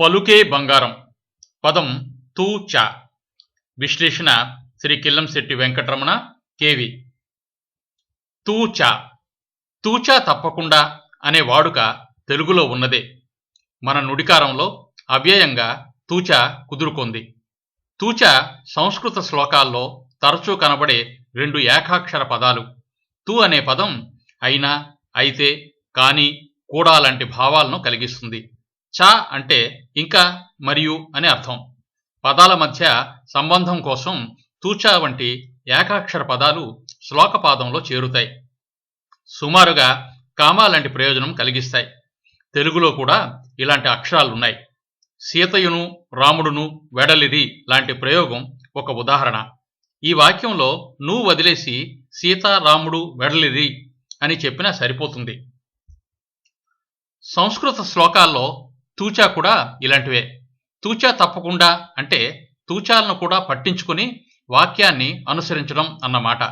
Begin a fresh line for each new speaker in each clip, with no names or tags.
పలుకే బంగారం. పదం తూచ విశ్లేషణ శ్రీ కిల్లంశెట్టి వెంకటరమణ కేవి. తూచ తూచా తప్పకుండా అనే వాడుక తెలుగులో ఉన్నదే. మన నుడికారంలో అవ్యయంగా తూచ కుదురుకుంది. తూచ సంస్కృత శ్లోకాల్లో తరచూ కనబడే రెండు ఏకాక్షర పదాలు. తూ అనే పదం అయినా అయితే కానీ కూడా లాంటి భావాలను కలిగిస్తుంది. చ అంటే ఇంకా మరియు అని అర్థం. పదాల మధ్య సంబంధం కోసం తూచా వంటి ఏకాక్షర పదాలు శ్లోకపాదంలో చేరుతాయి. సుమారుగా కామా లాంటి ప్రయోజనం కలిగిస్తాయి. తెలుగులో కూడా ఇలాంటి అక్షరాలు ఉన్నాయి. సీతయును రాముడును వెడలిరి లాంటి ప్రయోగం ఒక ఉదాహరణ. ఈ వాక్యంలో నువ్వు వదిలేసి సీత రాముడు వెడలిరి అని చెప్పినా సరిపోతుంది. సంస్కృత శ్లోకాల్లో తూచా కూడా ఇలాంటివే. తూచా తప్పకుండా అంటే తూచాలను కూడా పట్టించుకుని వాక్యాన్ని అనుసరించడం అన్నమాట.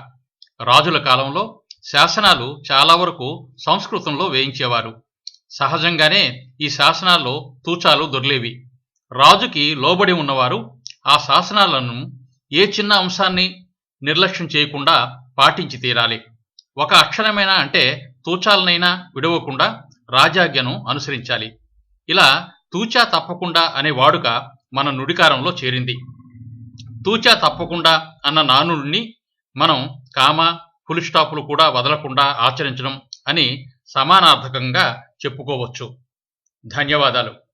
రాజుల కాలంలో శాసనాలు చాలా వరకు సంస్కృతంలో వేయించేవారు. సహజంగానే ఈ శాసనాల్లో తూచాలు దొర్లేవి రాజుకి లోబడి ఉన్నవారు ఆ శాసనాలను ఏ చిన్న అంశాన్ని నిర్లక్ష్యం చేయకుండా పాటించి తీరాలి. ఒక అక్షరమైనా అంటే తూచాలనైనా విడవకుండా రాజాజ్ఞను అనుసరించాలి. ఇలా తూచా తప్పకుండా అనే వాడుక మన నుడికారంలో చేరింది. తూచా తప్పకుండా అన్న నానుడిని మనం కామ ఫుల్ స్టాపులు కూడా వదలకుండా ఆచరించడం అని సమానార్థకంగా చెప్పుకోవచ్చు. ధన్యవాదాలు.